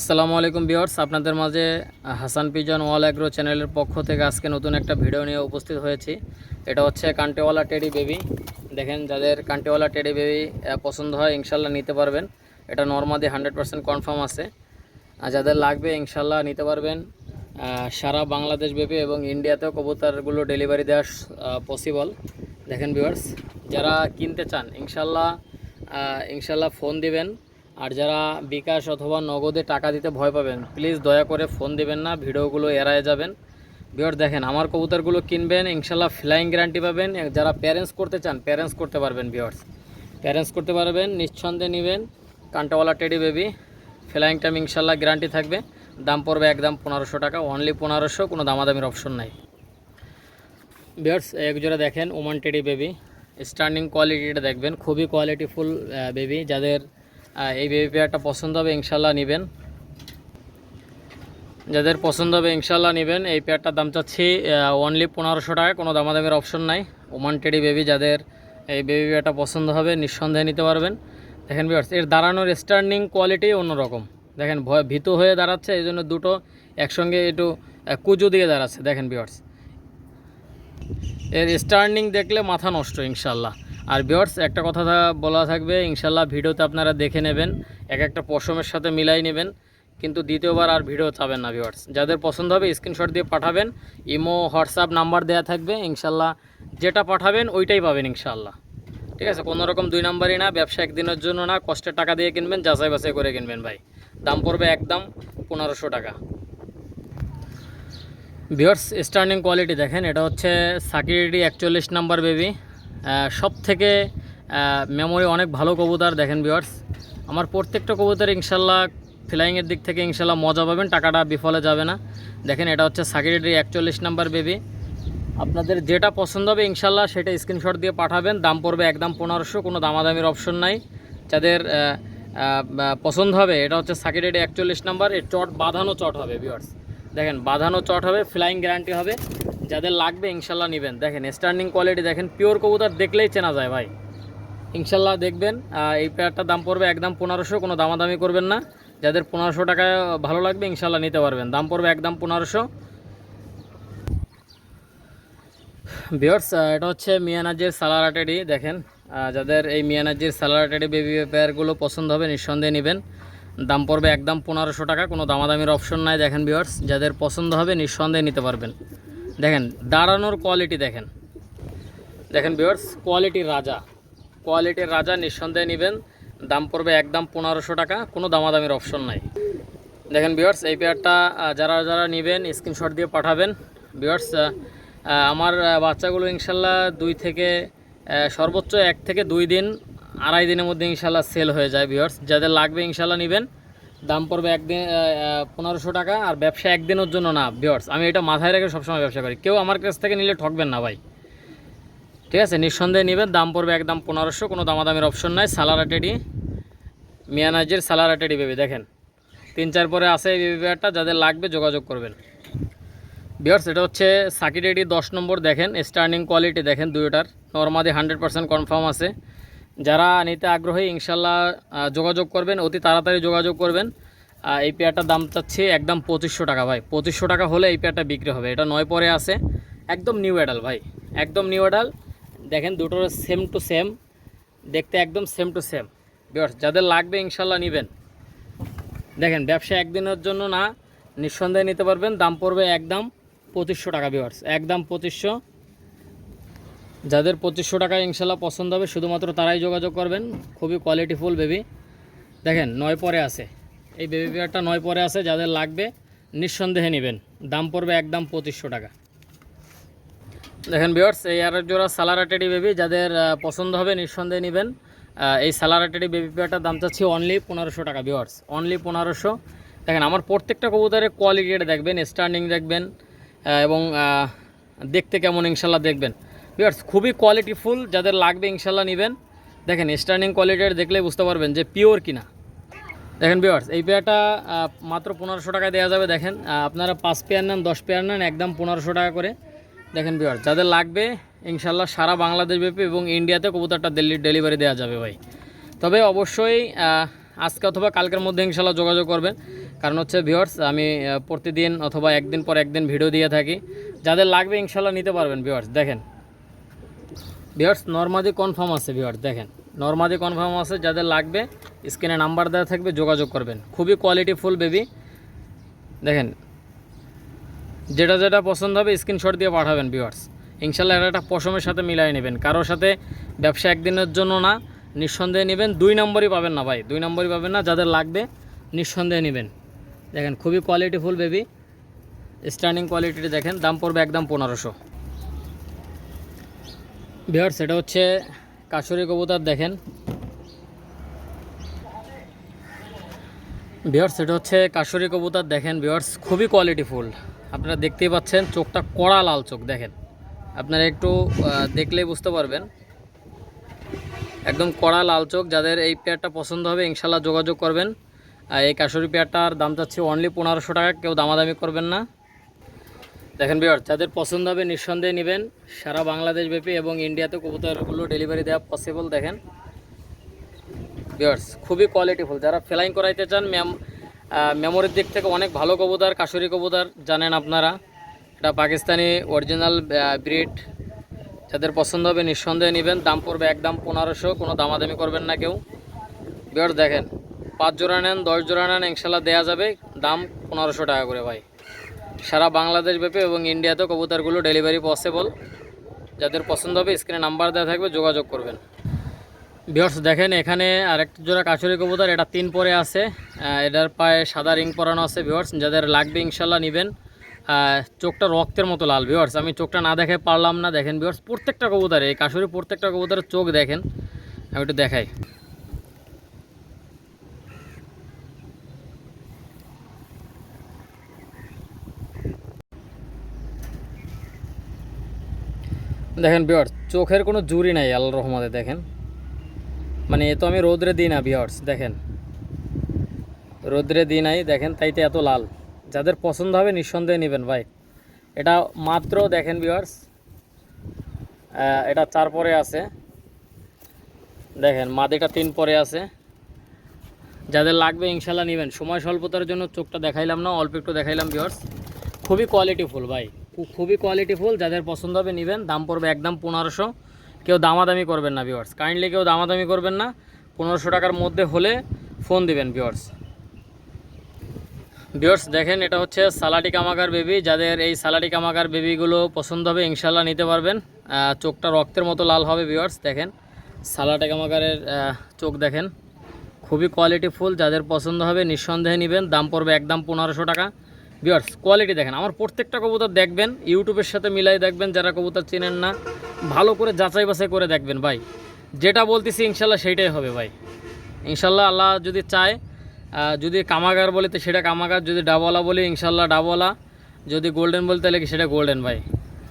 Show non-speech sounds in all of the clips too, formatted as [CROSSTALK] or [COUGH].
আসসালামু আলাইকুম ভিউয়ার্স, আপনাদের মাঝে হাসান পিজন ওয়াল অ্যাগ্রো চ্যানেলের পক্ষ থেকে আজকে নতুন একটা ভিডিও নিয়ে উপস্থিত হয়েছি। এটা হচ্ছে কান্টেওয়ালা টেডি বেবি। দেখেন, যাদের কান্টেওয়ালা টেডি বেবি পছন্দ হয়, ইনশাল্লাহ নিতে পারবেন। এটা নর্মাদি হান্ড্রেড পার্সেন্ট কনফার্ম আছে। আর যাদের লাগবে, ইনশাল্লাহ নিতে পারবেন। সারা বাংলাদেশ ব্যাপী এবং ইন্ডিয়াতেও কবুতরগুলো ডেলিভারি দেওয়া পসিবল দেখেন ভিউয়ার্স, যারা কিনতে চান, ইনশাল্লাহ ইনশাল্লাহ ফোন দিবেন। আর যারা বিকাশ অথবা নগদে টাকা দিতে ভয় পাবেন প্লিজ দয়া করে ফোন দিবেন না, ভিডিওগুলো এড়ায় যাবেন। ভিউয়ার দেখেন, আমার কবুতরগুলো কিনবেন, ইনশাল্লাহ ফ্লাইং গ্যারান্টি পাবেন। যারা প্যারেন্টস করতে চান প্যারেন্টস করতে পারবেন ভিউয়ার্স প্যারেন্টস করতে পারবেন, নিঃসন্দেহে নেবেন। কান্টাওয়ালা টেডি বেবি ফ্লাইং টাইম ইনশাল্লাহ গ্যারান্টি থাকবে। দাম পড়বে একদম পনেরোশো টাকা অনলি পনেরোশো, কোনো দামাদামির অপশন নাই। বিয়ার্স এক জোড়া দেখেন ওমান টেডি বেবি স্টার্নিং কোয়ালিটিটা দেখবেন, খুবই কোয়ালিটিফুল বেবি যাদের এই বেবি পেয়ারটা পছন্দ হবে ইনশাল্লাহ নেবেন। যাদের পছন্দ হবে ইনশাল্লাহ নেবেন। এই পেয়ারটার দাম চাচ্ছি অনলি পনেরোশো টাকা, কোনো দামাদামের অপশন নাই। ওমান টেডি বেবি যাদের এই বেবি পেয়ারটা পছন্দ হবে, নিঃসন্দেহে নিতে পারবেন। দেখেন বিয়ার্স এর দাঁড়ানোর স্টার্নিং কোয়ালিটি অন্যরকম। দেখেন, ভয়, ভীতু হয়ে দাঁড়াচ্ছে, এই জন্য দুটো একসঙ্গে একটু কুজো দিয়ে দাঁড়াচ্ছে। দেখেন বিয়ার্স এর স্টার্নিং দেখলে মাথা নষ্ট ইনশাল্লাহ আর বিয়ার্স একটা কথা বলা থাকবে, ইনশাল্লাহ ভিডিওতে আপনারা দেখে নেবেন, এক একটা পশমের সাথে মিলাই নেবেন, কিন্তু দ্বিতীয়বার আর ভিডিও চাবেন না ভিউয়ার্স। যাদের পছন্দ হবে স্ক্রিনশট দিয়ে পাঠাবেন, ইমো, হোয়াটসঅ্যাপ নাম্বার দেওয়া থাকবে, ইনশাল্লাহ যেটা পাঠাবেন ওইটাই পাবেন ইনশাল্লাহ। ঠিক আছে, কোনো রকম দুই নাম্বারই না, ব্যবসা একদিনের জন্য না, কষ্টের টাকা দিয়ে কিনবেন, যাচাই বাছাই করে কিনবেন ভাই। দাম পড়বে একদম পনেরোশো টাকা। ভিওর্স স্টার্নিং কোয়ালিটি দেখেন, এটা হচ্ছে সাকিরিটি একচল্লিশ নাম্বার বেবি সব থেকে মেমোরি অনেক ভালো কবুতর দেখেন ভিওর্স আমার প্রত্যেকটা কবুতর ইনশাল্লাহ ফ্লাইংয়ের দিক থেকে ইনশাল্লাহ মজা পাবেন, টাকাটা বিফলে যাবে না। দেখেন এটা হচ্ছে সাকিরিটি একচল্লিশ নাম্বার বেবি আপনাদের যেটা পছন্দ হবে ইনশাল্লাহ সেটা স্ক্রিনশট দিয়ে পাঠাবেন। দাম পড়বে একদম পনেরোশো, কোনো দামাদামির অপশন নাই। যাদের পছন্দ হবে, এটা হচ্ছে সাকিরেডি একচল্লিশ নাম্বার এর চট বাঁধানো চট হবে ভিউয়ার্স দেখেন, বাঁধানো চট হবে ফ্লাইং গ্যারান্টি হবে। যাদের লাগবে ইনশাল্লাহ নেবেন। দেখেন স্টার্নিং কোয়ালিটি দেখেন পিওর কবুতর দেখলেই চেনা যায় ভাই। ইনশাল্লাহ দেখবেন এই পেয়ারটার দাম পড়বে একদম পনেরোশো, কোনো দামাদামি করবেন না। যাদের পনেরোশো টাকায় ভালো লাগবে, ইনশাল্লাহ নিতে পারবেন। দাম পড়বে একদম পনেরোশো। বিয়ার্স এটা হচ্ছে মিয়ানাজির সালারাটেডি দেখেন। যাদের এই মিয়ানাজির সালারাটেডি বেবি পেয়ারগুলো পছন্দ হবে, নিঃসন্দেহে নেবেন। দাম পড়বে একদম পনেরোশো টাকা, কোনো দামাদামির অপশন নাই, দেখেন বিয়ার্স যাদের পছন্দ হবে, নিঃসন্দেহে নিতে পারবেন। দেখেন, দাঁড়ানোর কোয়ালিটি দেখেন। দেখেন বিয়ার্স কোয়ালিটির রাজা। কোয়ালিটির রাজা নিঃসন্দেহে নেবেন। দাম পড়বে একদম পনেরোশো টাকা, কোনো দামাদামির অপশন নাই। দেখেন বিয়ার্স এই পেয়ারটা যারা যারা নেবেন স্ক্রিনশট দিয়ে পাঠাবেন। বিয়ার্স আমার বাচ্চাগুলো ইনশাল্লাহ দুই থেকে সর্বোচ্চ এক থেকে দুই দিন, আড়াই দিনের মধ্যে ইনশাল্লাহ সেল হয়ে যায় বিয়ার্স যাদের লাগবে ইনশাল্লাহ নেবেন। দাম পড়বে একদিন পনেরোশো টাকা আর ব্যবসা একদিনের জন্য না বিয়ার্স আমি এটা মাথায় রেখে সবসময় ব্যবসা করি। কেউ আমার কাছ থেকে নিলে ঠকবেন না ভাই। ঠিক আছে, নিঃসন্দেহে নেবেন। দাম পড়বে একদম পনেরোশো, কোনো দামাদামির অপশন নাই। সালারাটেডি মিয়ানাজির সালারাটেডি বেবি দেখেন। তিন, চার পরে আছে এই বেবি যাদের লাগবে যোগাযোগ করবেন। বিয়ার্স এটা হচ্ছে সাকিটেডি দশ নম্বর দেখেন। স্টার্নিং কোয়ালিটি দেখেন, দুইটার। নর্মাদি হান্ড্রেড পার্সেন্ট কনফার্ম আছে। যারা নিতে আগ্রহী, ইনশাল্লাহ যোগাযোগ করবেন। অতি তাড়াতাড়ি যোগাযোগ করবেন। এই পেয়ারটার দাম চাচ্ছে একদম পঁচিশশো টাকা ভাই। পঁচিশশো টাকা হলে এই পেয়ারটা বিক্রি হবে। এটা নয় পরে আছে। একদম নিউ অ্যাডাল ভাই। একদম নিউ অ্যাডাল দেখেন, দুটোর সেম টু সেম দেখতে একদম সেম টু সেম বিয়ার্স যাদের লাগবে, ইনশাল্লাহ নেবেন। দেখেন, ব্যবসা একদিনের জন্য না, নিঃসন্দেহে নিতে পারবেন। দাম পড়বে একদম পঁচিশশো টাকা বিওয়ার্স একদম পঁচিশশো। যাদের পঁচিশশো টাকা ইনশাল্লাহ পছন্দ হবে, শুধুমাত্র তারাই যোগাযোগ করবেন। খুবই কোয়ালিটিফুল বেবি দেখেন, নয় পরে আছে। এই বেবি পেয়ারটা নয় পরে আছে, যাদের লাগবে, নিঃসন্দেহে নেবেন। দাম পড়বে একদম পঁচিশশো টাকা। দেখেন বিয়ার্স এই আর জোড়া সালারাটেডি বেবি যাদের পছন্দ হবে, নিঃসন্দেহে নেবেন। এই সালারাটেডি বেবি পেয়ারটার দাম চাচ্ছি অনলি পনেরোশো টাকা বিয়ার্স অনলি পনেরোশো। দেখেন, আমার প্রত্যেকটা কবুতরের কোয়ালিটিটা দেখবেন স্টার্নিং দেখবেন এবং দেখতে কেমন ইনশাল্লাহ দেখবেন। বিয়ার্স খুবই কোয়ালিটিফুল যাদের লাগবে ইনশাল্লাহ নেবেন। দেখেন স্টার্নিং কোয়ালিটির দেখলেই বুঝতে পারবেন যে পিওর কিনা। দেখেন বিয়ার্স এই পেয়ারটা মাত্র পনেরোশো টাকায় দেওয়া যাবে, দেখেন। আপনারা পাঁচ পেয়ার নেন, দশ পেয়ার নেন, একদম পনেরোশো টাকা করে। দেখেন বিয়ার্স যাদের লাগবে ইনশাল্লাহ সারা বাংলাদেশ ব্যাপী এবং ইন্ডিয়াতে কবুতরটা দিল্লির ডেলিভারি দেওয়া যাবে ভাই। তবে অবশ্যই আজকে অথবা কালকের মধ্যে ইনশাল্লাহ যোগাযোগ করবেন। কারণ হচ্ছে ভিওয়ার্স আমি প্রতিদিন অথবা একদিন পর একদিন ভিডিও দিয়ে থাকি। যাদের লাগবে ইনশাল্লাহ নিতে পারবেন ভিওর্স দেখেন। ভিওর্স নর্মাদি কনফার্ম আছে ভিওর্স দেখেন। নর্মাদি কনফার্ম আছে, যাদের লাগবে স্ক্রিনে নাম্বার দেওয়া থাকবে, যোগাযোগ করবেন। খুবই কোয়ালিটি ফুল বেবি দেখেন, যেটা যেটা পছন্দ হবে স্ক্রিনশট দিয়ে পাঠাবেন ভিওর্স ইনশাল্লাহ এটা একটা পশমের সাথে মিলাই নেবেন। কারোর সাথে ব্যবসা একদিনের জন্য না, নিঃসন্দেহে নেবেন। দুই নম্বরই পাবেন না, ভাই। দুই নম্বরই পাবেন না, যাদের লাগবে, নিঃসন্দেহে নেবেন। দেখেন, খুবই quality full baby standing quality দেখেন, দাম পড়বে একদম পনেরোশো। ভিওর্স সেটা হচ্ছে কাশুরি কবুতর, দেখেন। ভিওর্স এটা হচ্ছে কাশুরি কবুতর, দেখেন। ভিওর্স খুবই কোয়ালিটি ফুল আপনারা দেখতেই পাচ্ছেন, চোখটা কড়া লাল চোখ, দেখেন। আপনারা একটু দেখলেই বুঝতে পারবেন। একদম কড়া লাল চোখ, যাদের এই পেয়ারটা পছন্দ হবে ইনশাল্লাহ যোগাযোগ করবেন। এই কাশুরি পেয়ারটার দাম চাচ্ছি অনলি পনেরোশো টাকা, কেউ দামাদামি করবেন না। দেখেন বিয়ার যাদের পছন্দ হবে নিঃসন্দেহে নেবেন। সারা বাংলাদেশ ব্যাপী এবং ইন্ডিয়াতে কবুতরগুলো ডেলিভারি দেওয়া পসিবল দেখেন। বিয়ার্স খুবই কোয়ালিটিফুল যারা ফ্লাইং করাইতে চান ম্যাম মেমোরির দিক থেকে অনেক ভালো কবুতর, কাশুরি কবুতর, জানেন আপনারা। এটা পাকিস্তানি অরিজিনাল ব্রিড যাদের পছন্দ হবে নিঃসন্দেহে নেবেন। দাম পড়বে একদম পনেরোশো, কোনো দামাদামি করবেন না কেউ। বিয়ার দেখেন, পাঁচ জোড়া নেন, দশ জোড়া নেন, ইনশাল্লাহ দেওয়া যাবে। দাম পনেরোশো টাকা করে, ভাই। সারা বাংলাদেশ ব্যাপী এবং ইন্ডিয়াতেও কবুতরগুলো ডেলিভারি পসিবল যাদের পছন্দ হবে স্ক্রিনে নাম্বার দেওয়া থাকবে, যোগাযোগ করবেন। বিহর্স দেখেন, এখানে আরেকটা জোড়া কাছুরি কবুতর, এটা তিন পরে আছে। এটার পায়ে সাদা রিং পরানো আছে বিহর্স যাদের লাগবে ইনশাল্লাহ নেবেন। চোখটা রক্তের মতো লাল বিহর্স আমি চোখটা না দেখে পারলাম না। দেখেন বিহর্স প্রত্যেকটা কবুতরে, এই কাশুরি প্রত্যেকটা কবুতরের চোখ দেখেন। আমি একটু দেখাই। দেখেন বিয়ার্স চোখের কোনো জুরি নাই আল্লাহ রহমতে, দেখেন। মানে এ তো আমি রোদ্রে দিই না বিয়ার্স দেখেন। রোদ্রে দিই নাই, দেখেন, তাইতে এত লাল। যাদের পছন্দ হবে নিঃসন্দেহে নেবেন ভাই। এটা মাত্র, দেখেন বিয়ার্স এটা চার পরে আছে। দেখেন, মাদিটা তিন পরে আছে। যাদের লাগবে ইনশাল্লাহ নেবেন। সময় স্বল্পতার জন্য চোখটা দেখাইলাম না, অল্প একটু দেখাইলাম বিয়ার্স খুবই কোয়ালিটি ফুল ভাই। খুবই কোয়ালিটি ফুল যাদের পছন্দ হবে নেবেন, দাম পড়বে একদম পনেরোশো। কেউ দামাদামি করবেন না ভিওয়ার্স কাইন্ডলি কেউ দামাদামি করবেন না, পনেরোশো টাকার মধ্যে হলে ফোন দিবেন ভিওয়ার্স ভিওর্স দেখেন, এটা হচ্ছে সালাটি কামাকার বেবি যাদের এই সালাটি কামাকার বেবিগুলো পছন্দ হবে ইনশাল্লাহ নিতে পারবেন। চোখটা রক্তের মতো লাল হবে ভিওয়ার্স দেখেন, সালাটি কামাকারের চোখ দেখেন। খুবই কোয়ালিটি ফুল যাদের পছন্দ হবে, নিঃসন্দেহে নেবেন। দাম পড়বে একদম পনেরোশো টাকা। বিয়ার্স কোয়ালিটি দেখেন। আমার প্রত্যেকটা কবুতর দেখবেন, ইউটিউবের সাথে মিলাই দেখবেন, যারা কবুতর চেনেন না, ভালো করে যাচাই বাছাই করে দেখবেন ভাই। যেটা বলতেছি, ইনশাল্লাহ সেইটাই হবে ভাই। ইনশাল্লাহ আল্লাহ যদি চায় যদি কামাগার বলে, তো সেটা কামাগার, যদি ডাবওয়ালা বলি, ইনশাল্লাহ ডাবওয়ালা যদি গোল্ডেন বলতে তাহলে সেটা গোল্ডেন ভাই।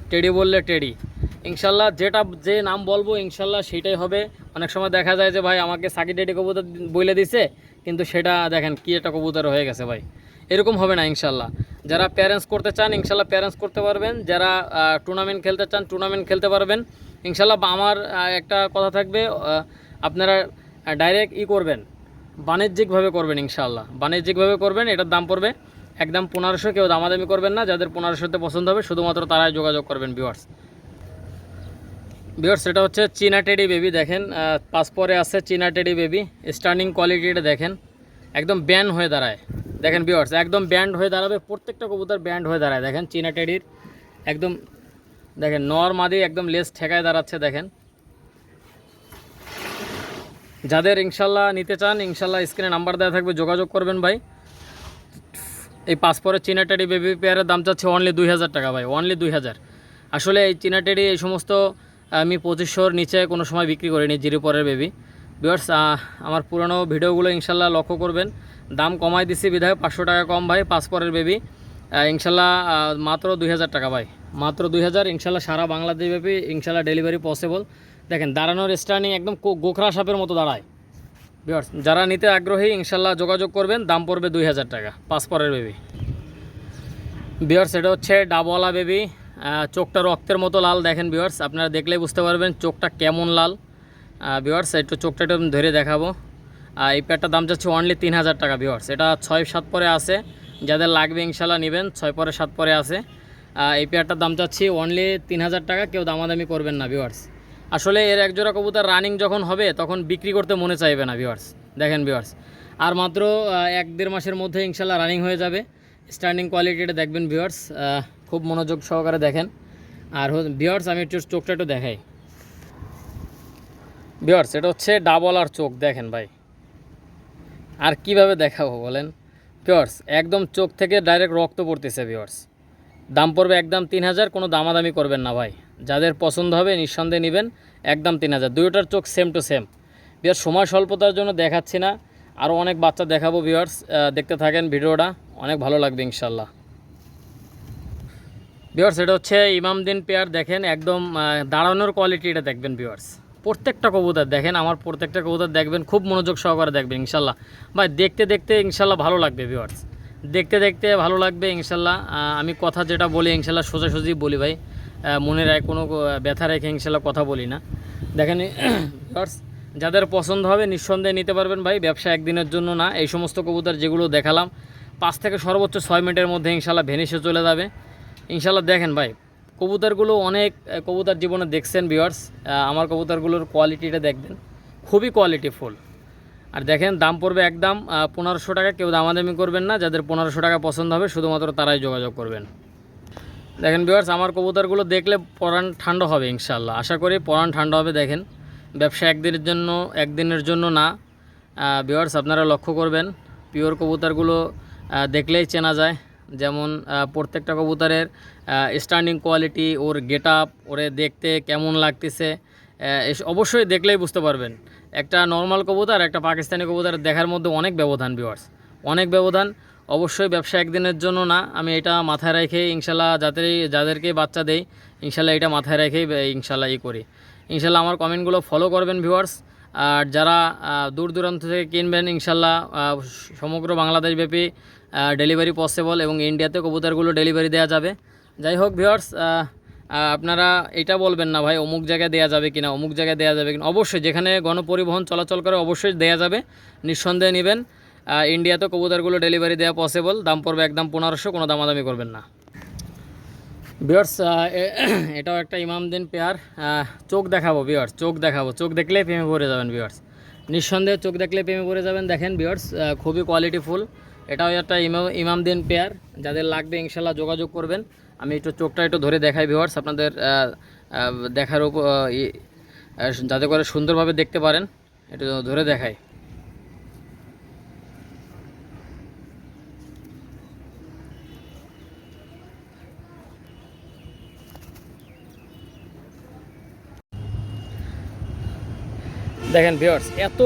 টেডি বললে টেডি। ইনশাল্লাহ যেটা, যে নাম বলব, ইনশাল্লাহ সেটাই হবে। অনেক সময় দেখা যায় যে ভাই আমাকে সাকি টেডি কবুতর বলে দিছে, কিন্তু সেটা দেখেন কি একটা কবুতর হয়ে গেছে ভাই। এরকম হবে না ইনশাল্লাহ। যারা প্যারেন্টস করতে চান ইনশাল্লাহ প্যারেন্টস করতে পারবেন। যারা টুর্নামেন্ট খেলতে চান টুর্নামেন্ট খেলতে পারবেন। ইনশাল্লাহ আমার একটা কথা থাকবে আপনারা ডাইরেক্ট ই করবেন। বাণিজ্যিকভাবে করবেন ইনশাল্লাহ। বাণিজ্যিকভাবে করবেন এটার দাম পড়বে। একদম পনেরোশো কেউ দামাদামি করবেন না যাদের পনেরোশোতে পছন্দ হবে শুধুমাত্র তারাই যোগাযোগ করবেন ভিউয়ার্স ভিউয়ার্স সেটা হচ্ছে চীনা টেডি বেবি দেখেন আহ, পাঁচ পরে আছে চীনা টেডি বেবি স্টার্নিং কোয়ালিটিটা দেখেন। একদম ব্যান্ড হয়ে দাঁড়ায়। দেখেন ভিউয়ার্স একদম ব্যান্ড হয়ে দাঁড়াবে, প্রত্যেকটা কবুতর ব্যান্ড হয়ে দাঁড়ায়। দেখেন চীনা টেডির একদম, দেখেন নর মাদি একদম লেস ঠেকায় দাঁড়াচ্ছে, দেখেন। যাদের ইনশাল্লাহ নিতে চান, ইনশাল্লাহ স্ক্রিনে নাম্বার দেওয়া থাকবে, যোগাযোগ করবেন ভাই। এই পাসপোর্টের চীনা টেডি বেবি পেয়ারের দাম চাচ্ছে অনলি দুই হাজার টাকা ভাই অনলি দুই হাজার। আসলে এই চীনা টেডি এই সমস্ত, আমি পঁচিশশোর নিচে কোনো সময় বিক্রি করিনি, জিরো পরের বেবি বিয়ার্স আমার পুরনো ভিডিওগুলো ইনশাল্লাহ লক্ষ্য করবেন। দাম কমাই দিছি বিধায় পাঁচশো টাকা কম ভাই পাসপোর্টের বেবি ইনশাল্লাহ মাত্র দুই হাজার টাকা ভাই। মাত্র দুই হাজার, ইনশাল্লাহ সারা বাংলাদেশ ব্যাপী ইনশাল্লাহ ডেলিভারি পসিবল দেখেন, দাঁড়ানোর স্টার্নিং একদম গোখরা সাপের মতো দাঁড়ায়। বিয়ার্স যারা নিতে আগ্রহী, ইনশাল্লাহ যোগাযোগ করবেন, দাম পড়বে দুই হাজার টাকা পাসপোর্টের বেবি বিয়ার্স এটা হচ্ছে ডাবওয়ালা বেবি চোখটা রক্তের মতো লাল, দেখেন বিয়ার্স আপনারা দেখলেই বুঝতে পারবেন, চোখটা কেমন লাল। বিয়ার্স একটু চোখটা একটু ধরে দেখাবো। আর এই প্যাডটার দাম যাচ্ছে অনলি তিন হাজার টাকা ভিওয়ার্স এটা ছয় সাত পরে আছে। যাদের লাগবে ইনশাল্লাহ নেবেন, ছয় পরে সাত পরে আছে। এই পেয়ারটার দাম চাচ্ছি অনলি তিন হাজার টাকা, কেউ দামাদামি করবেন না ভিওয়ার্স আসলে এর একজোড়া কবুতর রানিং যখন হবে, তখন বিক্রি করতে মনে চাইবে না ভিওয়ার্স দেখেন ভিওয়ার্স আর মাত্র এক দেড় মাসের মধ্যে ইনশাল্লাহ রানিং হয়ে যাবে। স্ট্যান্ডিং কোয়ালিটিটা দেখবেন ভিওয়ার্স খুব মনোযোগ সহকারে দেখেন। আর ভিওয়ার্স আমি একটু চোখটা একটু দেখাই। ভিওয়ার্স এটা হচ্ছে ডাবল আর চোখ, দেখেন ভাই। আর কীভাবে দেখাবো বলেন? ভিওয়ার্স একদম চোখ থেকে ডাইরেক্ট রক্ত পড়তেছে ভিওয়ার্স দাম পড়বে একদম তিন হাজার, কোনো দামাদামি করবেন না ভাই। যাদের পছন্দ হবে, নিঃসন্দেহে নেবেন, একদম তিন হাজার। দুইটার চোখ সেম টু সেম বিয়ার সময় স্বল্পতার জন্য দেখাচ্ছি না। আরও অনেক বাচ্চা দেখাবো ভিওয়ার্স দেখতে থাকেন ভিডিওটা। অনেক ভালো লাগবে ইনশাল্লাহ ভিওয়ার্স এটা হচ্ছে ইমামদিন পেয়ার, দেখেন, একদম দাঁড়ানোর কোয়ালিটি এটা দেখবেন ভিওয়ার্স প্রত্যেকটা কবুতর দেখেন, আমার প্রত্যেকটা কবুতর দেখবেন, খুব মনোযোগ সহকারে দেখবেন, ইনশাল্লাহ। ভাই, দেখতে দেখতে ইনশাল্লাহ ভালো লাগবে ভিওয়ার্স দেখতে দেখতে ভালো লাগবে, ইনশাল্লাহ। আমি কথা যেটা বলি, ইনশাল্লাহ সোজাসুজি বলি, ভাই। মনে রায়, কোনো ব্যথা রেখে ইনশাল্লাহ কথা বলি না। দেখেন [CLEARS THROAT] ভিওয়ার্স যাদের পছন্দ হবে, নিঃসন্দেহে নিতে পারবেন, ভাই। ব্যবসা একদিনের জন্য না, এই সমস্ত কবুতর যেগুলো দেখালাম, পাঁচ থেকে সর্বোচ্চ ছয় মিনিটের মধ্যে ইনশাল্লাহ ভেনিসে চলে যাবে। ইনশাল্লাহ দেখেন, ভাই কবুতরগুলো অনেক কবুতর জীবনে দেখছেন ভিওয়ার্স আমার কবুতরগুলোর কোয়ালিটিটা দেখবেন। খুবই কোয়ালিটিফুল আর দেখেন, দাম পড়বে একদম পনেরোশো টাকা, কেউ দামাদামি করবেন না, যাদের পনেরোশো টাকা পছন্দ হবে, শুধুমাত্র তারাই যোগাযোগ করবেন। দেখেন ভিওয়ার্স আমার কবুতরগুলো দেখলে পরান ঠান্ডা হবে ইনশাল্লাহ আশা করি পরান ঠান্ডা হবে, দেখেন। ব্যবসা একদিনের জন্য একদিনের জন্য না। ভিওয়ার্স আপনারা লক্ষ্য করবেন পিওর কবুতরগুলো দেখলেই চেনা যায়। যেমন প্রত্যেকটা কবুতরের স্ট্যান্ডিং কোয়ালিটি ওর গেট আপ ওরে দেখতে কেমন লাগতেছে অবশ্যই দেখলেই বুঝতে পারবেন। একটা নর্মাল কবুতর, একটা পাকিস্তানি কবুতর দেখার মধ্যে অনেক ব্যবধান ভিওয়ার্স অনেক ব্যবধান। অবশ্যই ব্যবসা একদিনের জন্য না, আমি এটা মাথায় রেখে ইনশাল্লাহ যাদের যাদেরকে বাচ্চা দেই, ইনশাল্লাহ এটা মাথায় রেখেই ইনশাল্লাহ ই করি। ইনশাল্লাহ আমার কমেন্টগুলো ফলো করবেন ভিউয়ার্স আর যারা দূর দূরান্ত থেকে কিনবেন, ইনশাল্লাহ সমগ্র বাংলাদেশব্যাপী ডেলিভারি পসিবল এবং ইন্ডিয়াতে কবুতরগুলো ডেলিভারি দেওয়া যাবে। যাই হোক ভিউয়ার্স আপনারা এটা বলবেন না ভাই, অমুক জায়গায় দেওয়া যাবে কিনা, অমুক জায়গায় দেওয়া যাবে কিনা। অবশ্যই যেখানে গণপরিবহন চলাচল করে অবশ্যই দেওয়া যাবে, নিঃসন্দেহে নেবেন। ইন্ডিয়াতে কবুতরগুলো ডেলিভারি দেওয়া পসিবল দাম পড়বে একদম পনেরোশো, কোনো দামাদামি করবেন না। বিয়ার্স [COUGHS] এটাও একটা ইমামদিন পেয়ার। চোখ দেখাবো বিয়ার্স চোখ দেখাবো, চোখ দেখলেই প্রেমে পড়ে যাবেন বিয়ার্স নিঃসন্দেহে চোখ দেখলে প্রেমে পড়ে যাবেন, দেখেন বিয়ার্স খুবই কোয়ালিটিফুল এটাও একটা ইমাম ইমামদিন পেয়ার, যাদের লাগবে ইনশাল্লাহ যোগাযোগ করবেন। আমি একটু চোখটা একটু ধরে দেখাই ভিওয়ার্স আপনাদের দেখার উপর যাতে করে সুন্দরভাবে দেখতে পারেন, একটু ধরে দেখাই। দেখেন ভিওয়ার্স এত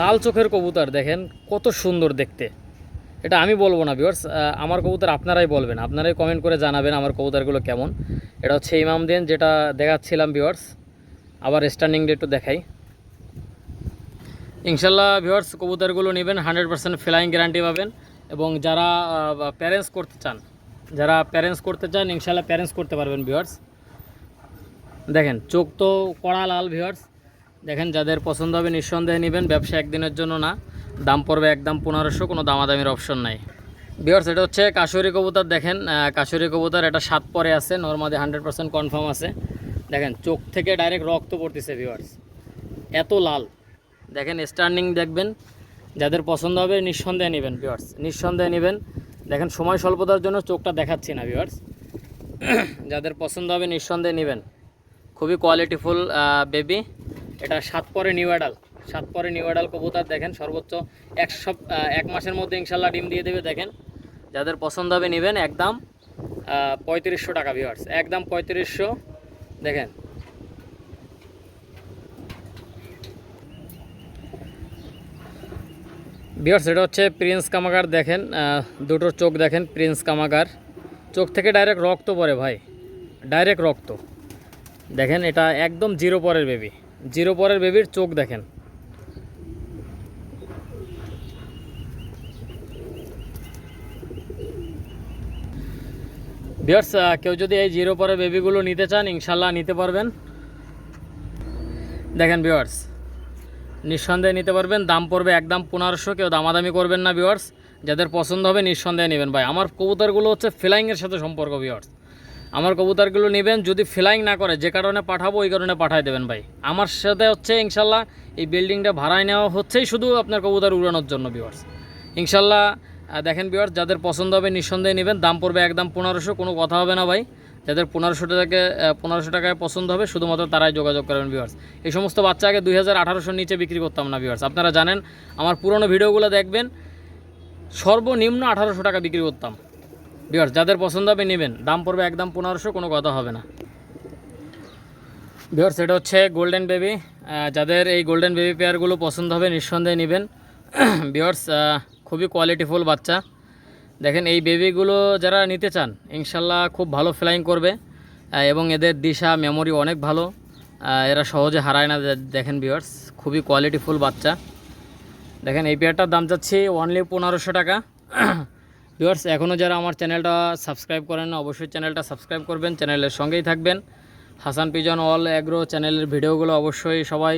লাল চোখের কবুতর, দেখেন, কত সুন্দর দেখতে। এটা আমি বলব না ভিওর্স আমার কবুতর আপনারাই বলবেন। আপনারাই কমেন্ট করে জানাবেন আমার কবুতরগুলো কেমন। এটা হচ্ছে ইমাম ইমামদিন যেটা দেখাচ্ছিলাম ভিওর্স আবার স্ট্যান্ডিং একটু দেখাই। ইনশাল্লাহ ভিওর্স কবুতরগুলো নেবেন হান্ড্রেড পার্সেন্ট ফ্লাইং গ্যারান্টি পাবেন। এবং যারা প্যারেন্টস করতে চান, যারা প্যারেন্টস করতে চান, ইনশাল্লাহ প্যারেন্টস করতে পারবেন ভিওর্স দেখেন, চোখ তো কড়া লাল ভিওর্স দেখেন, যাদের পছন্দ হবে, নিঃসন্দেহে নেবেন। ব্যবসা একদিনের জন্য না। দাম পড়বে একদম পনেরোশো, কোনো দামাদামির অপশন নাই। ভিওর্স এটা হচ্ছে কাশুরি কবুতর, দেখেন কাশুরি কবুতর, এটা সাত পরে আছে নর্মালি হান্ড্রেড পার্সেন্ট কনফার্ম আছে। দেখেন, চোখ থেকে ডাইরেক্ট রক্ত পড়তেছে ভিওর্স এত লাল। দেখেন স্টার্নিং দেখবেন, যাদের পছন্দ হবে, নিঃসন্দেহে নেবেন ভিওর্স নিঃসন্দেহে নেবেন। দেখেন, সময় স্বল্পতার জন্য চোখটা দেখাচ্ছি না ভিওর্স [CLEARS THROAT] যাদের পছন্দ হবে, নিঃসন্দেহে নেবেন। খুবই কোয়ালিটিফুল বেবি এটা সাত পরে নিউ অ্যাডাল সাত পরে নিউ অ্যাডাল কবুতর দেখেন, সর্বোচ্চ এক সপ এক মাসের মধ্যে ইনশাল্লাহ ডিম দিয়ে দেবে, দেখেন। যাদের পছন্দ হবে নেবেন, একদম পঁয়ত্রিশশো টাকা ভিওয়ার্স একদম পঁয়ত্রিশশো, দেখেন। ভিওর্স এটা হচ্ছে প্রিন্স কামাগার দেখেন দুটো চোখ দেখেন প্রিন্স কামাগার চোখ থেকে ডাইরেক্ট রক্ত পরে ভাই ডাইরেক্ট রক্ত। দেখেন, এটা একদম জিরো পরের বেবি জিরো পরের বেবির চোখ দেখেন। বিয়ার্স কেউ যদি এই জিরো পরের বেবিগুলো নিতে চান, ইনশাল্লাহ নিতে পারবেন। দেখেন বিয়ার্স নিঃসন্দেহে নিতে পারবেন। দাম পড়বে একদম পনেরোশো, কেউ দামাদামি করবেন না ভিওয়ার্স যাদের পছন্দ হবে, নিঃসন্দেহে নেবেন। ভাই, আমার কবুতরগুলো হচ্ছে ফ্লাইংয়ের সাথে সম্পর্ক ভিওয়ার্স আমার কবুতরগুলো নেবেন, যদি ফ্লাইং না করে, যে কারণে পাঠাবো, ওই কারণে পাঠাই দেবেন, ভাই। আমার সাথে হচ্ছে, ইনশাল্লাহ, এই বিল্ডিংটা ভাড়ায় নেওয়া হচ্ছেই শুধু আপনার কবুতর উড়ানোর জন্য ভিওয়ার্স ইনশাল্লাহ দেখেন ভিওয়ার্স যাদের পছন্দ হবে নিঃসন্দেহে নেবেন। দাম পড়বে একদম পনেরোশো, কোনো কথা হবে না ভাই। যাদের পনেরোশো টাকায় পনেরোশো টাকায় পছন্দ হবে, শুধুমাত্র তারাই যোগাযোগ করবেন ভিউয়ার্স এই সমস্ত বাচ্চাকে দুই হাজার আঠারোশোর নিচে বিক্রি করতাম না ভিউয়ার্স আপনারা জানেন, আমার পুরনো ভিডিওগুলো দেখবেন, সর্বনিম্ন আঠারোশো টাকা বিক্রি করতাম। ভিউয়ার্স যাদের পছন্দ হবে নেবেন। দাম পড়বে একদম পনেরোশো, কোনো কথা হবে না। ভিউয়ার্স এটা হচ্ছে গোল্ডেন বেবি যাদের এই গোল্ডেন বেবি পেয়ারগুলো পছন্দ হবে, নিঃসন্দেহে নেবেন। [CLEARS THROAT] ভিউয়ার্স খুবই কোয়ালিটিফুল বাচ্চা। দেখেন এই বেবিগুলো যারা নিতে চান ইনশাল্লাহ খুব ভালো ফ্লাইং করবে। এবং এদের দিশা মেমোরি অনেক ভালো। এরা সহজে হারায় না দেখেন ভিউয়ার্স খুবই কোয়ালিটিফুল বাচ্চা। দেখেন এই পেয়ারটার দাম যাচ্ছে অনলি পনেরোশো টাকা। [CLEARS THROAT] ভিউয়ার্স এখনও যারা আমার চ্যানেলটা সাবস্ক্রাইব করেন না, অবশ্যই চ্যানেলটা সাবস্ক্রাইব করবেন চ্যানেলের সঙ্গেই থাকবেন। হাসান পিজন অল অ্যাগ্রো চ্যানেলের ভিডিওগুলো অবশ্যই সবাই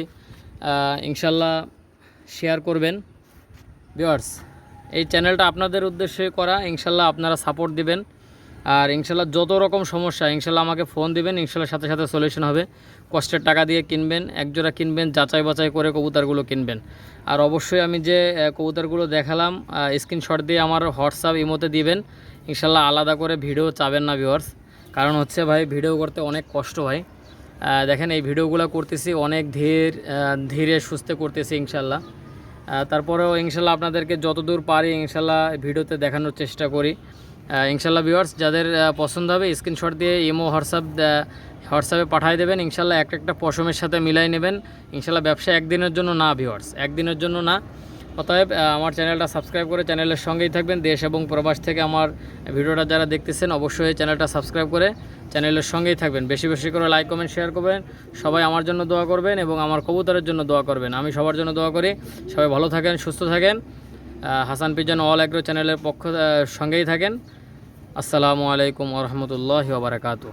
ইনশাল্লাহ শেয়ার করবেন। ভিউয়ার্স এই চ্যানেলটা আপনাদের উদ্দেশ্যে করা, ইনশাল্লাহ আপনারা সাপোর্ট দিবেন। আর ইনশাল্লাহ যত রকম সমস্যা, ইনশাল্লাহ আমাকে ফোন দিবেন, ইনশাল্লাহ সাথে সাথে সলিউশন হবে। কষ্টের টাকা দিয়ে কিনবেন, একজোড়া কিনবেন, যাচাই বাছাই করে কবুতারগুলো কিনবেন। আর অবশ্যই আমি যে কবুতারগুলো দেখালাম স্ক্রিনশট দিয়ে আমার হোয়াটসঅ্যাপ ইমোতে দিবেন। ইনশাল্লাহ আলাদা করে ভিডিও চাবেন না ভিউয়ার্স কারণ হচ্ছে ভাই, ভিডিও করতে অনেক কষ্ট হয় দেখেন এই ভিডিওগুলো করতেছি, অনেক ধীর ধীরে সুস্থে করতেছি ইনশাল্লাহ। তারপরেও ইনশাল্লাহ আপনাদেরকে যতদূর পারি ইনশাল্লাহ ভিডিওতে দেখানোর চেষ্টা করি। ইনশাল্লাহ ভিউয়ার্স যাদের পছন্দ হবে স্ক্রিনশট দিয়ে ইমো, হোয়াটসঅ্যাপ হোয়াটসঅ্যাপে পাঠিয়ে দেবেন। ইনশাল্লাহ একটা একটা পশমের সাথে মিলাই নেবেন। ইনশাল্লাহ ব্যবসা একদিনের জন্য না ভিউয়ার্স একদিনের জন্য না। অতএব আমার চ্যানেলটা সাবস্ক্রাইব করে চ্যানেলের সঙ্গেই থাকবেন। দেশ এবং প্রবাস থেকে আমার ভিডিওটা যারা দেখতেছেন, অবশ্যই চ্যানেলটা সাবস্ক্রাইব করে চ্যানেলের সঙ্গেই থাকবেন। বেশি বেশি করে লাইক, কমেন্ট, শেয়ার করবেন। সবাই আমার জন্য দোয়া করবেন এবং আমার কবুতরের জন্য দোয়া করবেন। আমি সবার জন্য দোয়া করি। সবাই ভালো থাকেন, সুস্থ থাকেন। হাসান পিজন অল অ্যাগ্রো চ্যানেলের পক্ষ সঙ্গেই থাকেন। আসসালামু আলাইকুম ওরহমতুল্লাহ বারাকাতু